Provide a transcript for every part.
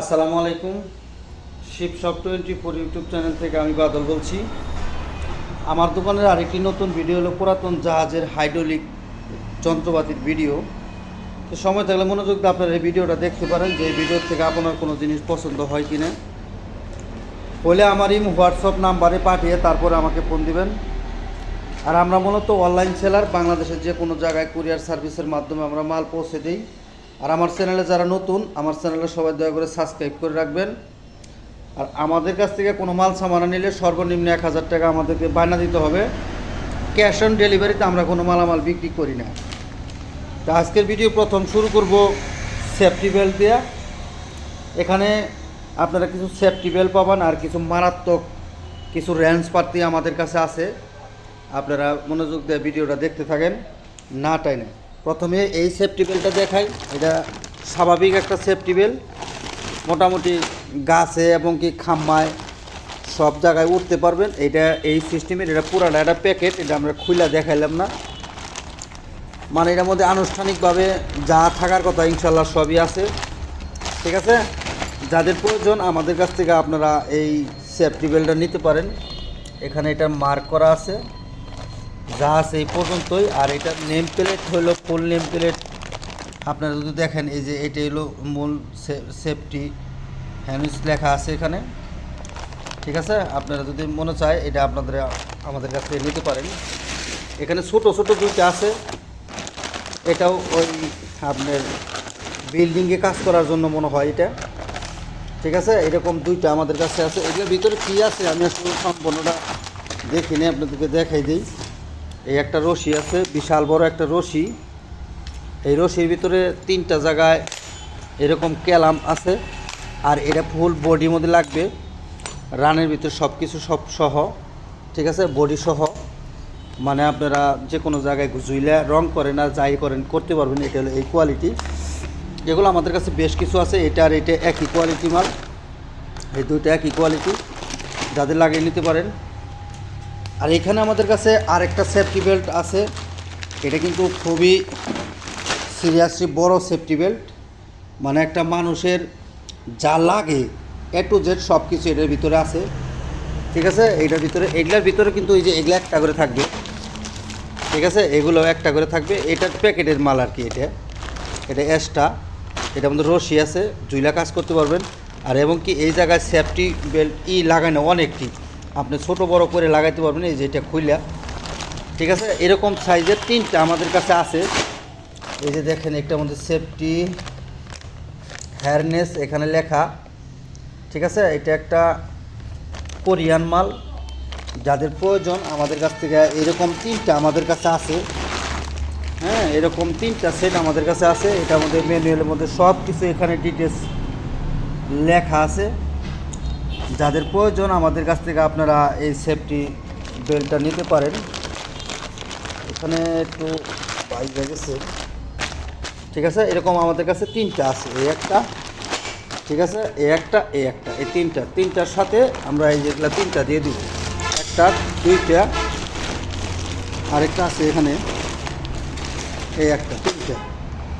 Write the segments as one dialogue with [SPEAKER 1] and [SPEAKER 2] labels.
[SPEAKER 1] আসসালামু আলাইকুম। শিব সব টোয়েন্টি ফোর ইউটিউব চ্যানেল থেকে আমি বাদল বলছি। আমার দোকানের আরেকটি নতুন ভিডিও হলো পুরাতন জাহাজের হাইড্রোলিক যন্ত্রপাতির ভিডিও। তো সময় থাকলে মনোযোগ দিয়ে আপনারা এই ভিডিওটা দেখতে পারেন যে এই ভিডিও থেকে আপনার কোনো জিনিস পছন্দ হয় কি না হলে আমার এই হোয়াটসঅ্যাপ নাম্বারে পাঠিয়ে তারপরে আমাকে ফোন দিবেন। আর আমরা মূলত অনলাইন সেলার, বাংলাদেশের যে কোনো জায়গায় কুরিয়ার সার্ভিসের মাধ্যমে আমরা মাল পৌঁছে দিই। আর আমার চ্যানেলে যারা নতুন, আমার চ্যানেলে সবাই দয়া করে সাবস্ক্রাইব করে রাখবেন। আর আমাদের কাছ থেকে কোনো মাল সামানা নিলে সর্বনিম্ন এক হাজার টাকা আমাদেরকে বায়না দিতে হবে। ক্যাশ অন ডেলিভারিতে আমরা কোনো মালামাল বিক্রি করি না। তা আজকের ভিডিও প্রথম শুরু করব সেফটি বেল্ট দিয়ে। এখানে আপনারা কিছু সেফটি বেল্ট পাবেন আর কিছু মারাত্মক কিছু র্যান্স পাতি আমাদের কাছে আছে। আপনারা মনোযোগ দিয়ে ভিডিওটা দেখতে থাকেন, না টাইনে প্রথমে এই সেফটি বেল্টটা দেখাই। এটা স্বাভাবিক একটা সেফটি বেল্ট মোটামুটি গাছে এবং কি খাম্মায় সব জায়গায় উঠতে পারবেন। এটা এই সিস্টেমের এটা পুরাটা একটা প্যাকেট এটা আমরা খুলে দেখাইলাম না। মানে এটার মধ্যে আনুষ্ঠানিকভাবে যা থাকার কথা ইনশাল্লাহ সবই আছে। ঠিক আছে? যাদের প্রয়োজন আমাদের কাছ থেকে আপনারা এই সেফটি বেল্টটা নিতে পারেন। এখানে এটা মার্ক করা আছে। আছে এই পর্যন্তই। আর এটার নেম প্লেট হলো ফুল নেম প্লেট আপনারা যদি দেখেন, এই যে এটা হলো মূল সেফটি হ্যান্ডস লেখা আছে এখানে। ঠিক আছে? আপনারা যদি মনে চায়, এটা আপনাদের, আমাদের কাছ থেকে নিতে পারেন। এখানে ছোট ছোট দুইটা আছে। এটাও ওই আপনার বিল্ডিংয়ে কাজ করার জন্য মনে হয় এটা। ঠিক আছে? এরকম দুইটা আমাদের কাছে আছে। এগুলোর ভিতরে কী আছে, আমি আসলে সম্পূর্ণটা দেখিনি, আপনাদেরকে দেখাই দিই। এই একটা রশি আছে, বিশাল বড় একটা রশি। এই রশির ভিতরে তিনটা জায়গায় এরকম ক্যালাম আছে, আর এটা ফুল বডির মধ্যে লাগবে। রানের ভিতরে সব কিছু সব সহ, ঠিক আছে? বডি সহ। মানে আপনারা যে কোনো জায়গায় জুইলে রং করেন আর যাই করেন, করতে পারবেন, এটা হলো এই কোয়ালিটি যেগুলো আমাদের কাছে বেশ কিছু আছে, এটা আর এটা একই কোয়ালিটি মাল। এই দুইটা একই কোয়ালিটি যাদের লাগিয়ে নিতে পারেন আর এখানে আমাদের কাছে আরেকটা সেফটি বেল্ট আছে। এটা কিন্তু খুবই সিরিয়াসলি বড় সেফটি বেল্ট মানে একটা মানুষের যা লাগে এ টু জেড সব কিছু এটার ভিতরে আছে। ঠিক আছে? এটার ভিতরে, এগুলার ভিতরে কিন্তু এই যে এগুলো একটা করে থাকবে। ঠিক আছে? এগুলো একটা করে থাকবে। এটা প্যাকেটের মাল আর কি এটা। এটা এক্সট্রা এটা আমাদের রশি আছে। জুইলা কাজ করতে পারবেন। আর এবং কি এই জায়গায় সেফটি বেল্ট ই লাগানো অনেকটি। আপনি ছোট বড় করে লাগাইতে পারবেন, এই যে এটা খুইলা। ঠিক আছে? এরকম সাইজের তিনটা আমাদের কাছে আছে। এই যে দেখেন একটা মধ্যে সেফটি হ্যারনেস এখানে লেখা। ঠিক আছে? এটা একটা কোরিয়ান মাল। যাদের প্রয়োজন, আমাদের কাছ থেকে এরকম তিনটা আমাদের কাছে আছে। হ্যাঁ এরকম তিনটা সেট আমাদের কাছে আছে। এটার মধ্যে ম্যানুয়ালের মধ্যে সব কিছু এখানে ডিটেলস লেখা আছে। যাদের প্রয়োজন আমাদের কাছ থেকে আপনারা এই সেফটি বেল্টটা নিতে পারেন। এখানে একটু বাইক গেছে। ঠিক আছে? এরকম আমাদের কাছে তিনটা আছে। এই একটা, ঠিক আছে? এই একটা এই একটা, এই তিনটা। তিনটার সাথে আমরা এই যেগুলো তিনটা দিয়ে দিব। একটা, দুইটা, আরেকটা আছে এখানে। এই একটা, তিনটা।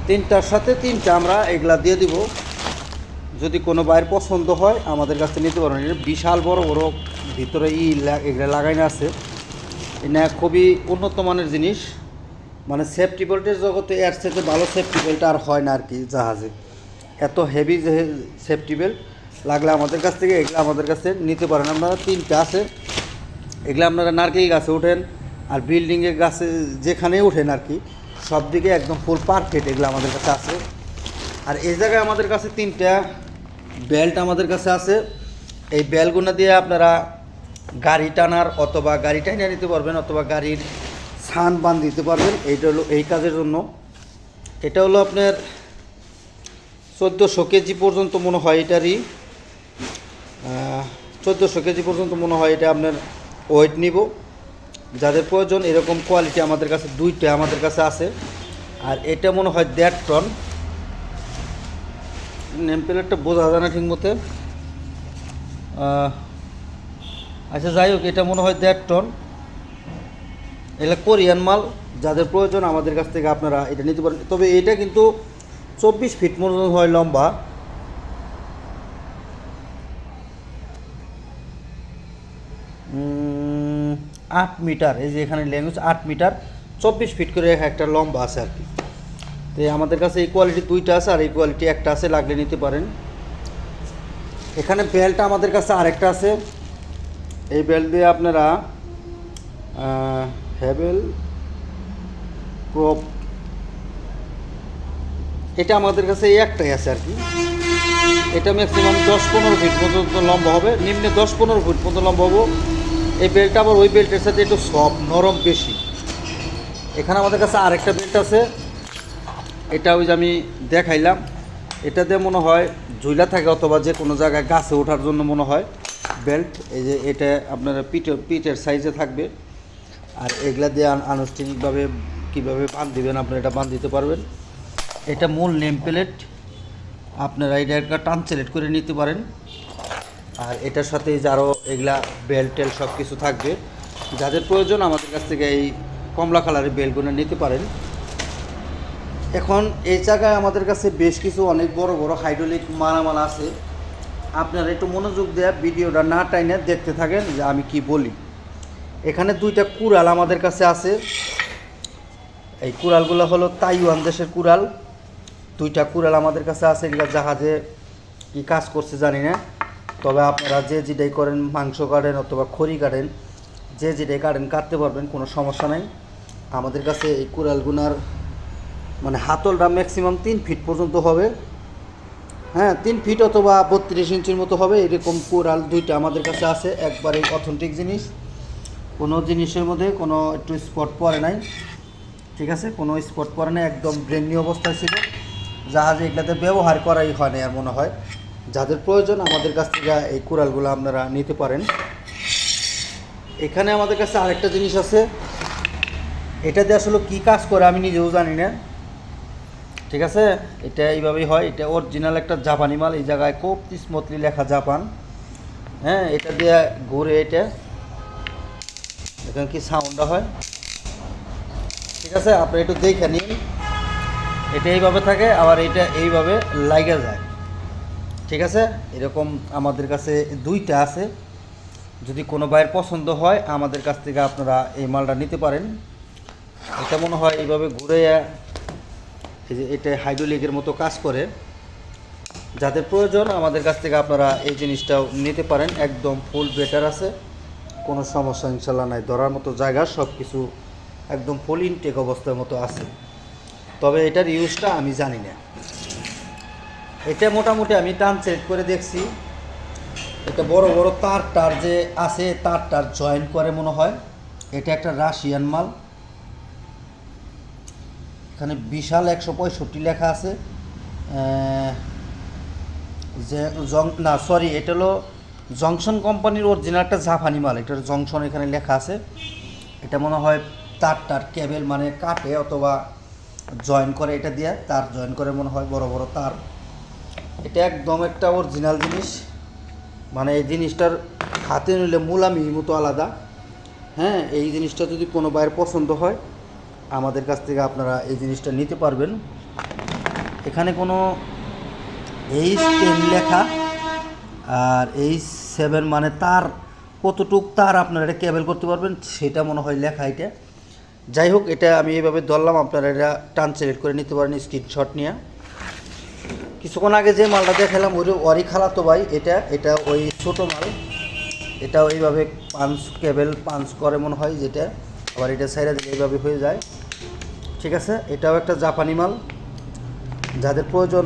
[SPEAKER 1] তিনটার সাথে তিনটা আমরা এগুলা দিয়ে দিব। যদি কোনো বাইর পছন্দ হয়, আমাদের কাছে নিতে পারবেন। এটা বিশাল বড় বড়, ভিতরে ই এগুলো লাগাইনা আছে। এটা খুবই উন্নত মানের জিনিস। মানে সেফটি বেল্টের জগতে এর থেকে ভালো সেফটি বেল্ট আর হয় না আর কি জাহাজে। এত হেভি যে সেফটি বেল্ট লাগলে আমাদের কাছ থেকে এগুলো আমাদের কাছে নিতে পারেন। আপনারা তিনটা আছে। এগুলো আপনারা নারকেল গাছে ওঠেন আর বিল্ডিংয়ের গাছে যেখানে ওঠেন আর কি সব দিকে একদম ফুল পারফেক্ট এগুলো আমাদের কাছে আছে। আর এই জায়গায় আমাদের কাছে তিনটা বেল্ট আমাদের কাছে আছে। এই বেলগুলো দিয়ে আপনারা গাড়ি টানার অথবা গাড়ি টাইনা নিতে পারবেন অথবা গাড়ির ছান বান দিতে পারবেন। এইটা হলো এই কাজের জন্য। এটা হলো আপনার চোদ্দোশো কেজি পর্যন্ত মনে হয় এটারই। চোদ্দোশো কেজি পর্যন্ত মনে হয় এটা আপনার ওয়েট নিব। যাদের প্রয়োজন এরকম কোয়ালিটি আমাদের কাছে, দুইটা আমাদের কাছে আছে। আর এটা মনে হয় দেড় টন। নেম প্লেটটা বোঝা যায় না ঠিক মতে আচ্ছা যাই হোক, এটা মনে হয় দেড় টন। এটা কোরিয়ান মাল, যাদের প্রয়োজন আমাদের কাছ থেকে আপনারা এটা নিতে পারেন। তবে এটা কিন্তু চব্বিশ ফিট মতন হয় লম্বা। আট মিটার, এই যে এখানে ল্যাঙ্গুয়েজ আট মিটার। চব্বিশ ফিট করে একটা লম্বা আছে আর কি। তো আমাদের কাছে এই কোয়ালিটি দুইটা আছে আর এই কোয়ালিটি একটা আছে, লাগলে নিতে পারেন। এখানে বেল্টটা আমাদের কাছে আরেকটা আছে। এই বেল্ট দিয়ে আপনারা হ্যাভেল ক্রপ এটা আমাদের কাছে এই একটাই আছে আর কি। এটা ম্যাক্সিমাম দশ পনেরো ফিট পর্যন্ত লম্বা হবে। নিম্নে দশ পনেরো ফিট পর্যন্ত লম্বা হব। এই বেল্টটা আবার ওই বেল্টের সাথে একটু সফট নরম বেশি। এখানে আমাদের কাছে আরেকটা বেল্ট আছে। এটা ওই যে আমি দেখাইলাম, এটা দিয়ে মনে হয় ঝুলা থাকে অথবা যে কোনো জায়গায় গাছে ওঠার জন্য মনে হয় বেল্ট, এই যে এটা আপনার পিঠের পিঠের সাইজে থাকবে। আর এগুলা দিয়ে আন- আনুষ্ঠানিকভাবে কীভাবে বাঁধ দিবেন আপনারা এটা বাঁধ দিতে পারবেন। এটা মূল নেম প্লেট, আপনারা এটা একটা ট্রান্সলেট করে নিতে পারেন। আর এটার সাথে যে আরও এগুলা বেল্ট টেল সব কিছু থাকবে। যাদের প্রয়োজন আমাদের কাছ থেকে এই কমলা কালারের বেলগুলো নিতে পারেন। এখন এই জায়গায় আমাদের কাছে বেশ কিছু অনেক বড় বড় হাইড্রোলিক মালামাল আছে। আপনারা একটু মনোযোগ দেওয়া ভিডিওটা না টাইনে দেখতে থাকেন যে আমি কি বলি। এখানে দুইটা কুড়াল আমাদের কাছে আছে। এই কুড়ালগুলো হলো তাইওয়ান দেশের কুড়াল। দুইটা কুড়াল আমাদের কাছে আছে, এগুলো জাহাজে কি কাজ করছে জানি না। তবে আপনারা যে যেটাই করেন, মাংস কাটেন অথবা খড়ি কাটেন, যে যেটাই কাটেন, কাটতে পারবেন, কোনো সমস্যা নাই। আমাদের কাছে এই কুড়ালগুনার মানে হাতলটা ম্যাক্সিমাম তিন ফিট পর্যন্ত হবে। হ্যাঁ তিন ফিট অথবা বত্রিশ ইঞ্চির মতো হবে। এরকম কোরাল দুইটা আমাদের কাছে আছে। একবারে অথেন্টিক জিনিস। কোনো জিনিসের মধ্যে কোনো একটু স্পট পড়ে নাই। ঠিক আছে? কোনো স্পট পড়ে নাই। একদম ব্রেন্ডি অবস্থায় ছিল। জাহাজে এগুলাতে ব্যবহার করাই হয় না আর মনে হয়। যাদের প্রয়োজন, আমাদের কাছ থেকে এই কুড়ালগুলো আপনারা নিতে পারেন। এখানে আমাদের কাছে আরেকটা জিনিস আছে। এটা দিয়ে আসলে কী কাজ করে আমি নিজেও জানি না। ঠিক আছে? এটা এইভাবেই হয়। এটা অরিজিনাল একটা জাপানি মাল। এই জায়গায় খুব স্মুথলি লেখা জাপান। হ্যাঁ এটা দিয়ে ঘুরে এটা এখানে কি সাউন্ডটা হয়। ঠিক আছে? আপনি একটু দেখে নিন। এটা এইভাবে থাকে, আবার এটা এইভাবে লাগে যায়। ঠিক আছে? এরকম আমাদের কাছে দুইটা আছে। যদি কোনো ভাইয়ের পছন্দ হয়, আমাদের কাছ থেকে আপনারা এই মালটা নিতে পারেন। এটা মনে হয় এইভাবে ঘুরে এই যে এটা হাইড্রোলিকের মতো কাজ করে। যাদের প্রয়োজন, আমাদের কাছ থেকে আপনারা এই জিনিসটাও নিতে পারেন। একদম ফুল বেটার আছে। কোনো সমস্যা ইনশাল্লাহ নাই। ধরার মতো জায়গা সব কিছু একদম ফুল ইনটেক অবস্থার মতো আছে। তবে এটার ইউজটা আমি জানি না। এটা মোটামুটি আমি টান চেক করে দেখছি। এটা বড় বড় তার টার যে আছে তার টার জয়েন করে মনে হয়। এটা একটা রাশিয়ান মাল। এখানে বিশাল একশো পঁয়ষট্টি লেখা আছে যে জং, না সরি এটা হলো জংশন কোম্পানির অরিজিনাল একটা জাপানি মাল এটার জংশন এখানে লেখা আছে। এটা মনে হয় তার টার কেবেল মানে কাটে অথবা জয়েন করে এটা দিয়ে, তার জয়েন করে মনে হয় বড় বড় তার। এটা একদম একটা অরিজিনাল জিনিস মানে এই জিনিসটার হাতে নিলে মুলামি মতো আলাদা। হ্যাঁ এই জিনিসটা যদি কোনো বাইরের পছন্দ হয় আমাদের কাছ থেকে আপনারা এই জিনিসটা নিতে পারবেন। এখানে কোনো এইচ টেন লেখা, আর এইচ সেভেন মানে তার কতটুক তার আপনারা এটা কেবল করতে পারবেন, সেটা মনে হয় লেখা এটা। যাই হোক, এটা আমি এইভাবে ধরলাম, আপনারা এটা টান সিলেক্ট করে নিতে পারেন স্ক্রিনশট নিয়ে। কিছুক্ষণ আগে যে মালটা দেখালাম ওই ওয়ারি খালাতো ভাই, এটা এটা ওই ছোটো মাল। এটা ওইভাবে পাঞ্চ কেবেল পাঞ্চ করে মনে হয় যেটা, আবার এটা সাইডে এইভাবে হয়ে যায়। ঠিক আছে? এটাও একটা জাপানি মাল। যাদের প্রয়োজন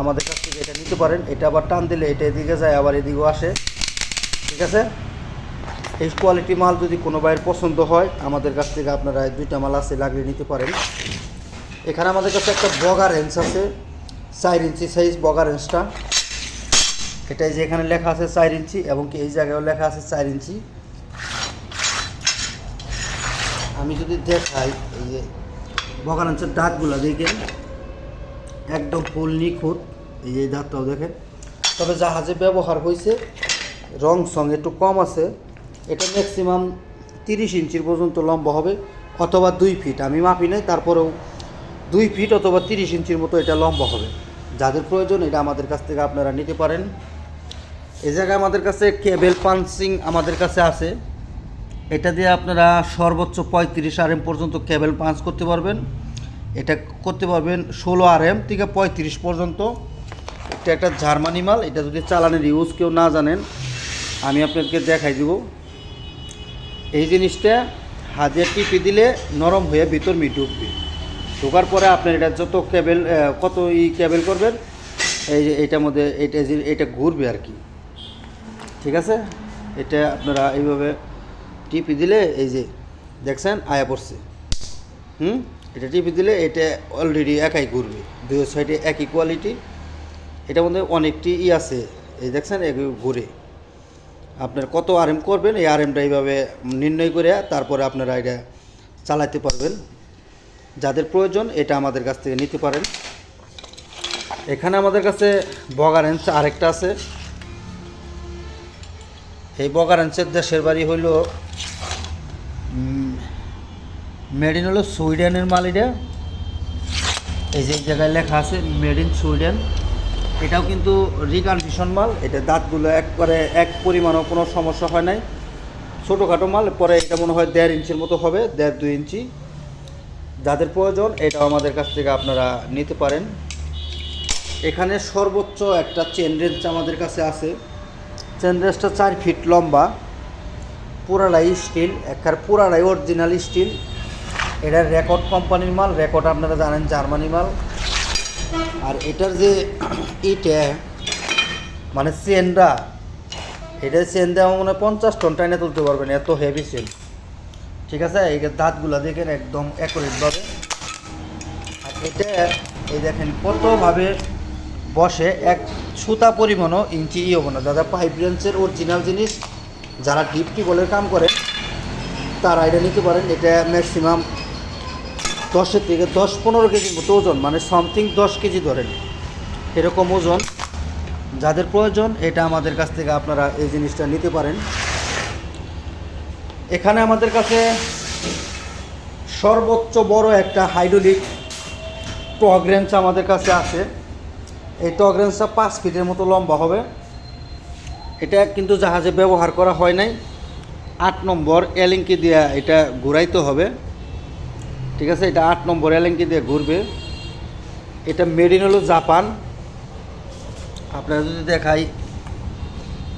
[SPEAKER 1] আমাদের কাছ থেকে এটা নিতে পারেন, এটা আবার টান দিলে এটা এদিকে যায়, আবার এদিকেও আসে। ঠিক আছে? এই কোয়ালিটি মাল যদি কোনো ভাইয়ের পছন্দ হয়, আমাদের কাছ থেকে আপনারা দুইটা মাল আছে লাগিয়ে নিতে পারেন। এখানে আমাদের কাছে একটা বগা রেঞ্জ আছে, চার ইঞ্চি সাইজ বগা রেঞ্জটা। এটাই যে এখানে লেখা আছে চার ইঞ্চি এবং কি এই জায়গায়ও লেখা আছে চার ইঞ্চি। আমি যদি দেখাই, এই যে বগা রেঞ্জের দাঁতগুলো, দেখেন। একদম ফুল নিখুঁত, এই যে দাঁতটাও দেখেন। তবে জাহাজে ব্যবহার হয়েছে, রং সং একটু কম আছে। এটা ম্যাক্সিমাম তিরিশ ইঞ্চির পর্যন্ত লম্বা হবে, অথবা দুই ফিট আমি মাপি নাই, তারপরেও দুই ফিট অথবা তিরিশ ইঞ্চির মতো এটা লম্বা হবে। যাদের প্রয়োজন, এটা আমাদের কাছ থেকে আপনারা নিতে পারেন। এ জায়গায় আমাদের কাছে কেবেল পাঞ্চিং আমাদের কাছে আছে। এটা দিয়ে আপনারা সর্বোচ্চ পঁয়ত্রিশ আর এম পর্যন্ত কেবেল পাঞ্চ করতে পারবেন। এটা করতে পারবেন ষোলো আর এম থেকে পঁয়ত্রিশ পর্যন্ত। এটা একটা জার্মানি মাল, এটা যদি চালানের ইউজ কেউ না জানেন, আমি আপনাদেরকে দেখাই দিব। এই জিনিসটা হাতে টিপে দিলে নরম হয়ে ভিতর মি ঢুকবে। ঢোকার পরে আপনার এটা যত কেবেল কত ই কেবেল করবেন, এই যে এইটার মধ্যে এটা এটা ঘুরবে আর কি। ঠিক আছে? এটা আপনারা এইভাবে টিপি দিলে এই যে দেখছেন, আয়া পড়ছে। হুম? এটা টিপি দিলে এটা অলরেডি একাই ঘুরবে। দুই সাইডে একই কোয়ালিটি এটা মধ্যে অনেকটি ই আছে। এই দেখছেন ঘুরে। আপনার কত আরএম করবেন, এই আরএমটা এইভাবে নির্ণয় করে তারপরে আপনারা এটা চালাতে পারবেন। যাদের প্রয়োজন, এটা আমাদের কাছ থেকে নিতে পারেন। এখানে আমাদের কাছে বগারেন্স আরেকটা আছে। এই বগারেন্সের দেশের বাড়ি হইল মেড ইন হলো সুইডেনের মাল এটা। এই যে জায়গায় লেখা আছে মেড ইন সুইডেন এটাও কিন্তু রিকন্ডিশন মাল, এটা দাঁতগুলো একবারে এক পরিমাণও কোনো সমস্যা হয় নাই। ছোটোখাটো মাল, পরে এটা মনে হয় দেড় ইঞ্চির মতো হবে, দেড় দুই ইঞ্চি। যাদের প্রয়োজন, এটাও আমাদের কাছ থেকে আপনারা নিতে পারেন। এখানে সর্বোচ্চ একটা চেন রেঞ্জ আমাদের কাছে আছে। চেন রেঞ্জটা চার ফিট লম্বা। পুরাটাই স্টিল একবার পুরাটাই অরিজিনাল স্টিল এটা রেকর্ড কোম্পানির মাল রেকর্ড আপনারা জানেন জার্মানি মাল। আর এটার যে ইটা মানে চেনটা এটা চেন দেওয়া মনে পঞ্চাশ টন টাইনে তুলতে পারবেন, এত হেভি চেন। ঠিক আছে? এই দাঁতগুলো দেখেন একদম অ্যাকুরেটভাবে আর এটা, এই দেখেন কতভাবে বসে, এক সুতা পরিমাণও ইঞ্চি ই হব না। দাদা পাইপ রেঞ্চের অরিজিনাল জিনিস, যারা ডিপ টিবলের কাম করে, তারা এটা নিতে পারেন। এটা ম্যাক্সিমাম দশের থেকে দশ পনেরো কেজির মতো ওজন মানে সামথিং দশ কেজি ধরেন। এরকম ওজন যাদের প্রয়োজন, এটা আমাদের কাছ থেকে আপনারা এই জিনিসটা নিতে পারেন। এখানে আমাদের কাছে সর্বোচ্চ বড় একটা হাইড্রোলিক টগরেন্স আমাদের কাছে আছে। এই টগরেন্সটা পাঁচ ফিটের মতো লম্বা হবে। এটা কিন্তু জাহাজে ব্যবহার করা হয় নাই। আট নম্বর এলিঙ্কি দিয়ে এটা ঘুরাইতে হবে। ঠিক আছে? এটা আট নম্বর এলিঙ্কি দিয়ে ঘুরবে। এটা মেডিন হলো জাপান। আপনারা যদি দেখাই,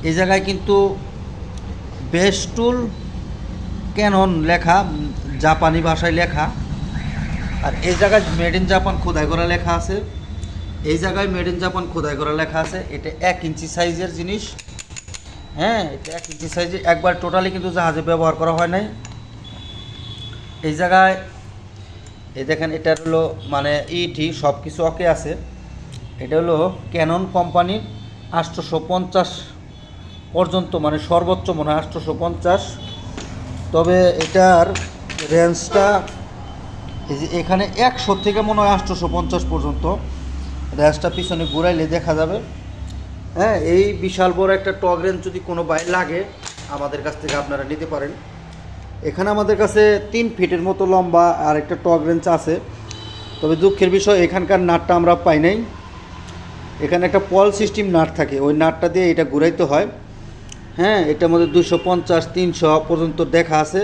[SPEAKER 1] এই জায়গায় কিন্তু বেস্টুল ক্যানন লেখা, জাপানি ভাষায় লেখা। আর এই জায়গায় মেড ইন জাপান খোদাই করা লেখা আছে। এই জায়গায় মেড ইন জাপান খোদাই করা লেখা আছে। এটা এক ইঞ্চি সাইজের জিনিস। হ্যাঁ এটা এক ইঞ্চি সাইজে একবার টোটালি কিন্তু জাহাজে ব্যবহার করা হয় নাই। এই জায়গায় এই দেখেন, এটা হলো মানে ইটি সব কিছু ওকে আছে। এটা হলো ক্যানন কোম্পানির আটশোশো পঞ্চাশ পর্যন্ত মানে সর্বোচ্চ মনে হয় পঞ্চাশ তবে এটার রেঞ্জটা এই যে এখানে একশো থেকে মনে হয় আটশোশো পঞ্চাশ পর্যন্ত। রেঞ্জটা পিছনে ঘুরাইলে দেখা যাবে। হ্যাঁ এই বিশাল বড় একটা টগ রেঞ্জ যদি কোনো বাই লাগে, আমাদের কাছ থেকে আপনারা নিতে পারেন। এখানে আমাদের কাছে তিন ফিটের মতো লম্বা আর একটা টগ রেঞ্চ আছে। তবে দুঃখের বিষয়, এখানকার নাটটা আমরা পাই নাই। এখানে একটা পল সিস্টেম নাট থাকে, ওই নাটটা দিয়ে এটা ঘুরাইতে হয়। হ্যাঁ এটার মধ্যে দুশো পঞ্চাশ, তিনশো পর্যন্ত দেখা আছে।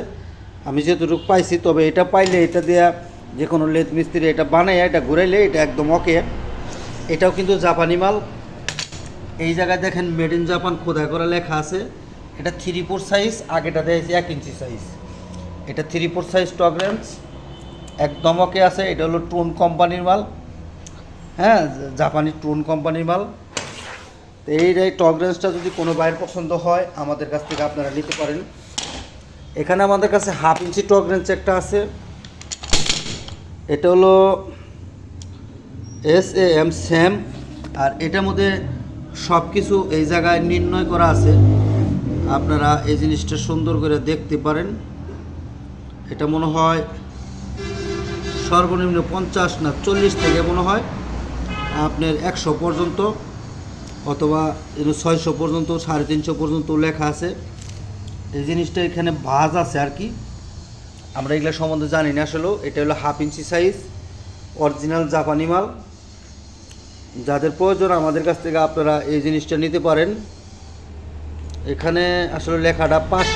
[SPEAKER 1] আমি যেটুকু পাইছি, তবে এটা পাইলে এটা দেয়া যে কোনো লেদ মিস্ত্রি এটা বানায় এটা ঘুরাইলে এটা একদম ওকে। এটাও কিন্তু জাপানি মাল। এই জায়গায় দেখেন মেড ইন জাপান খোদাই করা লেখা আছে। এটা থ্রি ফোর সাইজ আগেটা দিয়েছে এক ইঞ্চি সাইজ এটা three four size torque range একদম ওকে আছে, এটা হলো টুন কোম্পানির মাল। হ্যাঁ জাপানি ট্রোন কোম্পানির মাল। তো এই এই টক রেঞ্জটা যদি কোনো বাইরের পছন্দ হয়, আমাদের কাছ থেকে আপনারা নিতে পারেন। এখানে আমাদের কাছে হাফ ইঞ্চি টক রেঞ্জ একটা আছে। এটা হলো এস এ এম স্যাম আর এটার মধ্যে সব কিছু এই জায়গায় নির্ণয় করা আছে। আপনারা এই জিনিসটা সুন্দর করে দেখতে পারেন। এটা মনে হয় সর্বনিম্ন পঞ্চাশ না চল্লিশ থেকে মনে হয় আপনার একশো পর্যন্ত অথবা ছয়শো পর্যন্ত, সাড়ে তিনশো পর্যন্ত লেখা আছে। এই জিনিসটা এখানে ভাজ আছে আর কি। আমরা এগুলো সম্বন্ধে জানি না আসলেও। এটা হলো হাফ ইঞ্চি সাইজ, অরিজিনাল জাপানি মাল। যাদের প্রয়োজন আমাদের কাছ থেকে আপনারা এই জিনিসটা নিতে পারেন। এখানে আসলে লেখাটা পাঁচ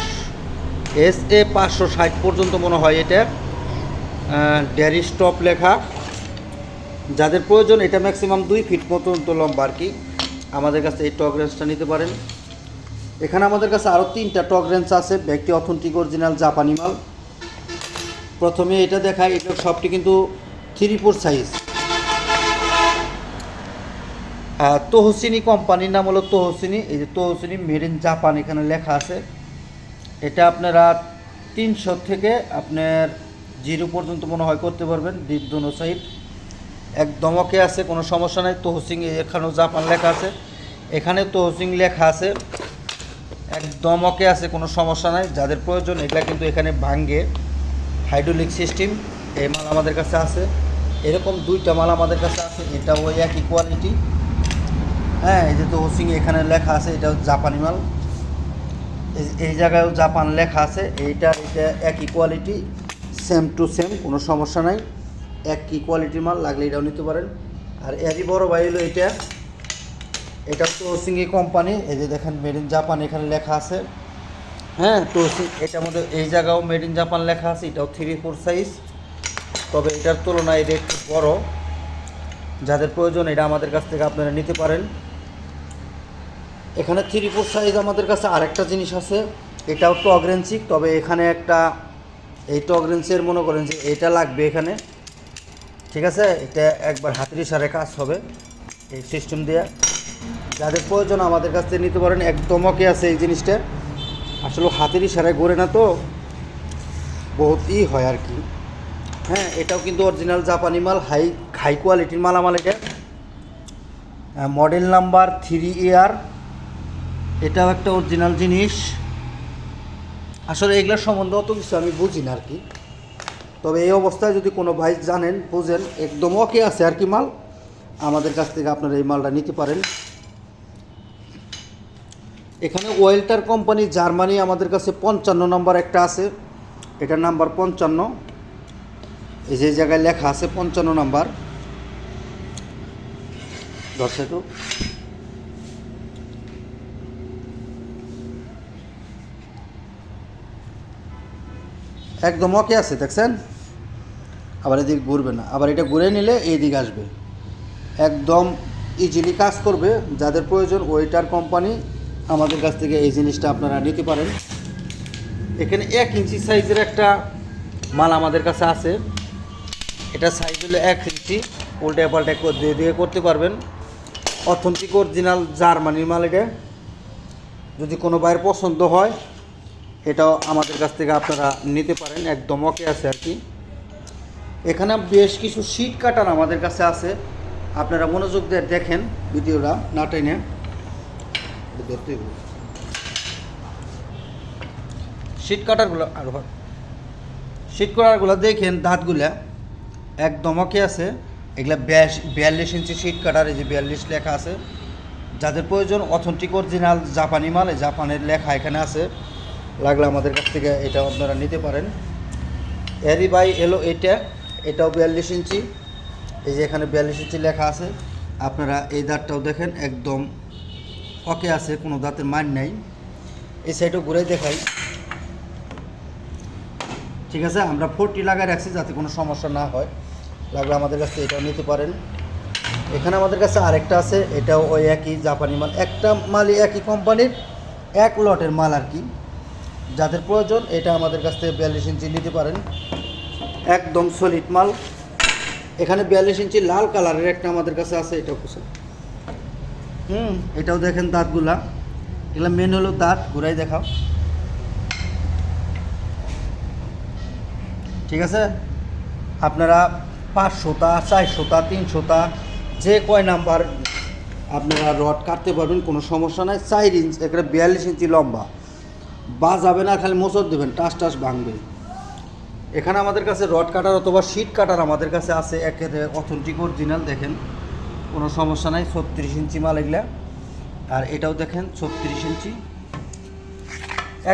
[SPEAKER 1] এস এ পাঁচশো ষাট পর্যন্ত মনে হয় এটা। ড্যারি স্টপ লেখা। যাদের প্রয়োজন, এটা ম্যাক্সিমাম দুই ফিট পর্যন্ত লম্বা আর কি। আমাদের কাছে এই টক রেঞ্জটা নিতে পারেন। এখানে আমাদের কাছে আরও তিনটা টক রেঞ্জ আছে ব্যাগটি অথেন্টিক, অরিজিনাল, জাপানি মাল। প্রথমে এটা দেখায় এটা সবটি কিন্তু থ্রি ফোর সাইজ তোহসিনি কোম্পানির নাম হলো তোহসিনি। এই যে তোহসিনি মেড ইন জাপান এখানে লেখা আছে। এটা আপনারা তিনশো থেকে আপনার জিরো পর্যন্ত মনে হয় করতে পারবেন ডিপ সাইড একদম ওকে আছে, কোনো সমস্যা নাই। তোহসিং এখানেও জাপান লেখা আছে। এখানে তোহসিং লেখা আছে একদম ওকে আছে, কোনো সমস্যা নাই। যাদের প্রয়োজন এটা কিন্তু এখানে ভাঙ্গে হাইড্রোলিক সিস্টেম এই মাল আমাদের কাছে আছে। এরকম দুইটা মাল আমাদের কাছে আছে এটা ওই একই কোয়ালিটি হ্যাঁ এই যে তো ওসিং এখানে লেখা আছে এটা জাপানি মাল। এই- জায়গায়ও জাপান লেখা আছে, এইটা এটা একই কোয়ালিটি সেম টু সেম কোনো সমস্যা নাই। একই কোয়ালিটির মাল, লাগলে এটাও নিতে পারেন। আর এরই বড় ভাই হলো এটা এটা সিঙ্গি কোম্পানি এই যে দেখেন মেড ইন জাপান এখানে লেখা আছে। হ্যাঁ তো এটার মধ্যে এই জায়গাও মেড ইন জাপান লেখা আছে, এটাও থ্রি ফোর সাইজ তবে এটার তুলনায় এটা একটু বড়। যাদের প্রয়োজন, এটা আমাদের কাছ থেকে আপনারা নিতে পারেন। এখানে থ্রি ফোর সাইজ আমাদের কাছে আরেকটা জিনিস আছে। এটাও টগরেন্সিক তবে এখানে একটা এই টগরেন্সের মনে করেন যে এটা লাগবে এখানে। ঠিক আছে? এটা একবার হাতের ইশারে কাজ হবে এই সিস্টেম দিয়ে। যাদের প্রয়োজন আমাদের কাছ থেকে নিতে পারেন, একদম ওকে আছে এই জিনিসটা। আসলে হাতের ইশারায় গড়ে না তো, বহুত ই হয় আর কি। হ্যাঁ এটাও কিন্তু অরিজিনাল জাপানি মাল হাই হাই কোয়ালিটির মালামাল এটা। মডেল নাম্বার থ্রি ইয়ার এটাও একটা অরিজিনাল জিনিস। আসলে এগুলোর সম্বন্ধে অত কিছু আমি বুঝি না আর কি। তবে এই অবস্থায় যদি কোনো ভাই জানেন, বুঝেন, একদম ওকে আছে আর কি মাল, আমাদের কাছ থেকে আপনারা এই মালটা নিতে পারেন। এখানে ওয়েল্টার কোম্পানি জার্মানি আমাদের কাছে পঞ্চান্ন নম্বর একটা আছে। এটার নাম্বার পঞ্চান্ন। এই যে জায়গায় লেখা আছে পঞ্চান্ন নাম্বার। ধরছে একদম ওকে আছে, দেখছেন? আবার এদিকে ঘুরবে না। আবার এটা ঘুরে নিলে এই দিকে আসবে। একদম ইজিলি কাজ করবে। যাদের প্রয়োজন ওয়েটার কোম্পানি আমাদের কাছ থেকে এই জিনিসটা আপনারা নিতে পারেন। এখানে এক ইঞ্চি সাইজের একটা মাল আমাদের কাছে আছে। এটা সাইজ হলো এক ইঞ্চি। উল্টে পাল্টে কর- দিয়ে দিয়ে করতে পারবেন। অথেন্টিক অরিজিনাল জার্মানির মাল এটা। যদি কোনো বাইরের পছন্দ হয় এটাও আমাদের কাছ থেকে আপনারা নিতে পারেন, একদম ওকে আছে আর কি। এখানে বেশ কিছু শীট কাটার আমাদের কাছে আছে। আপনারা মনোযোগ দিয়ে দেখেন ভিডিওটা না টেনে। শীট কাটারগুলো আর শীট কাটারগুলো দেখেন দাঁতগুলা একদম ওকে আছে। এগুলা বিয়াল্লিশ ইঞ্চি শীট কাটার এই যে বিয়াল্লিশ লেখা আছে। যাদের প্রয়োজন অথেন্টিক অরিজিনাল জাপানি মাল জাপানের লেখা এখানে আছে। লাগলে আমাদের কাছ থেকে এটা আপনারা নিতে পারেন। এরই বাই এলো এটা, এটাও বিয়াল্লিশ ইঞ্চি। এই যে এখানে বিয়াল্লিশ ইঞ্চি লেখা আছে। আপনারা এই দাঁতটাও দেখেন, একদম ওকে আছে, কোনো দাঁতের মান নেই। এই সাইডও ঘুরে দেখাই। ঠিক আছে, আমরা ফোরটি লাগাই রাখছি যাতে কোনো সমস্যা না হয়। লাগলে আমাদের কাছে এটাও নিতে পারেন। এখানে আমাদের কাছে আরেকটা আছে, এটাও ওই একই জাপানি মাল। একটা মালই একই কোম্পানির, এক লটের মাল আর কি। যাদের প্রয়োজন, এটা আমাদের কাছ থেকে বিয়াল্লিশ ইঞ্চি নিতে পারেন। একদম সলিড মাল। এখানে বিয়াল্লিশ ইঞ্চি লাল কালারের একটা আমাদের কাছে আছে, এটাও কুসে হুম, এটাও দেখেন দাঁতগুলা। এগুলো মেন হলো দাঁত, ঘুরাই দেখাও। ঠিক আছে? আপনারা পাঁচশোটা, চারশোটা, তিনশোটা, যে কয় নাম্বার আপনারা রড কাটতে পারবেন, কোনো সমস্যা নাই। চার ইঞ্চ, একটা বিয়াল্লিশ ইঞ্চি লম্বা। বা যাবে না, খালি মোচর দেবেন, টাস টাস ভাঙবে। এখানে আমাদের কাছে রড কাটার অথবা শিট কাটার আমাদের কাছে আছে একেবারে অথেন্টিক অরিজিনাল দেখেন। কোনো সমস্যা নাই, ছত্রিশ ইঞ্চি মাল এগুলা। আর এটাও দেখেন, ছত্রিশ ইঞ্চি।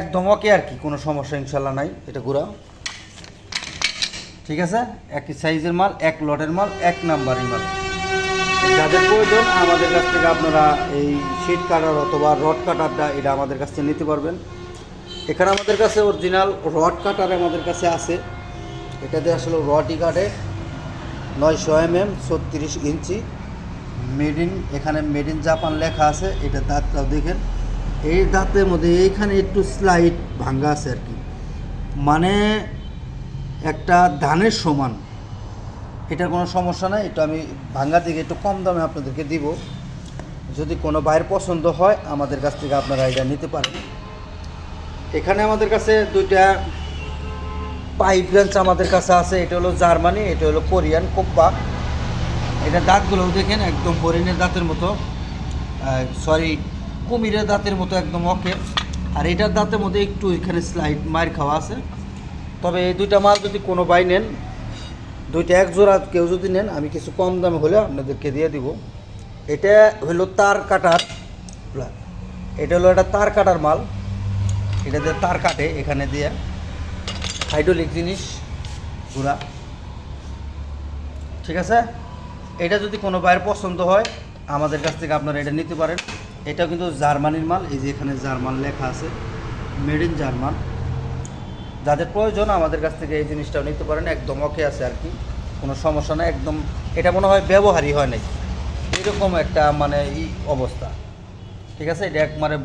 [SPEAKER 1] একদম ওকে আর কি, কোনো সমস্যা ইনশাল্লাহ নাই, এটা ঘোরা ঠিক আছে? একই সাইজের মাল, এক লটের মাল, এক নাম্বারের মাল। যাদের প্রয়োজন, আমাদের কাছ থেকে আপনারা এই শিট কাটার অথবা রড কাটারটা এটা আমাদের কাছ থেকে নিতে পারবেন। এখানে আমাদের কাছে অরিজিনাল রড কাটার আমাদের কাছে আছে। এটাতে আসলে রডই কাটে নয়শো এম এম ছত্রিশ ইঞ্চি। মেড ইন এখানে মেড ইন জাপান লেখা আছে, এটা দাঁতটাও দেখেন। এই দাঁতের মধ্যে এইখানে একটু স্লাইড ভাঙ্গা আছে আর কি। মানে একটা ধানের সমান। এটার কোনো সমস্যা নাই এটা আমি ভাঙ্গা থেকে একটু কম দামে আপনাদেরকে দিব। যদি কোনো বাইরের পছন্দ হয়, আমাদের কাছ থেকে আপনারা এটা নিতে পারেন। এখানে আমাদের কাছে দুইটা পাইপ রেঞ্চ আমাদের কাছে আছে। এটা হলো জার্মানি, এটা হলো কোরিয়ান কোপ্পা। এটা দাঁতগুলোও দেখেন একদম হরিণের দাঁতের মতো। সরি কুমিরের দাঁতের মতো একদম ওকে। আর এটার দাঁতের মধ্যে একটু এখানে স্লাইড মার খাওয়া আছে। তবে এই দুইটা মাল যদি কোনো বাই নেন, দুইটা এক জোড়া কেউ যদি নেন, আমি কিছু কম দামে হলে আপনাদেরকে দিয়ে দিব। এটা হলো তার কাটার, এটা হলো একটা তার কাটার মাল। এটা দিয়ে তার কাটে এখানে দিয়ে। হাইড্রোলিক জিনিস ঘোরা ঠিক আছে? এটা যদি কোনো বাইরের পছন্দ হয়, আমাদের কাছ থেকে আপনারা এটা নিতে পারেন। এটা কিন্তু জার্মানির মাল, এই যে এখানে জার্মান লেখা আছে মেড ইন জার্মান যাদের প্রয়োজন, আমাদের কাছ থেকে এই জিনিসটাও নিতে পারেন, একদম ওকে আছে আর কি। কোনো সমস্যা নেই, একদম, এটা মনে হয় ব্যবহারই হয় নাই। এরকম একটা মানে ই অবস্থা। ঠিক আছে? এটা একবারে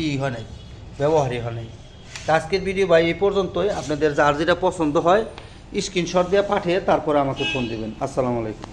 [SPEAKER 1] ই হয় নাই। ব্যবহারই হয় নাই। তা আজকের ভিডিও ভাই এই পর্যন্তই। আপনাদের যার যেটা পছন্দ হয় স্ক্রিনশট দিয়ে পাঠিয়ে তারপরে আমাকে ফোন দেবেন। আসসালামু আলাইকুম।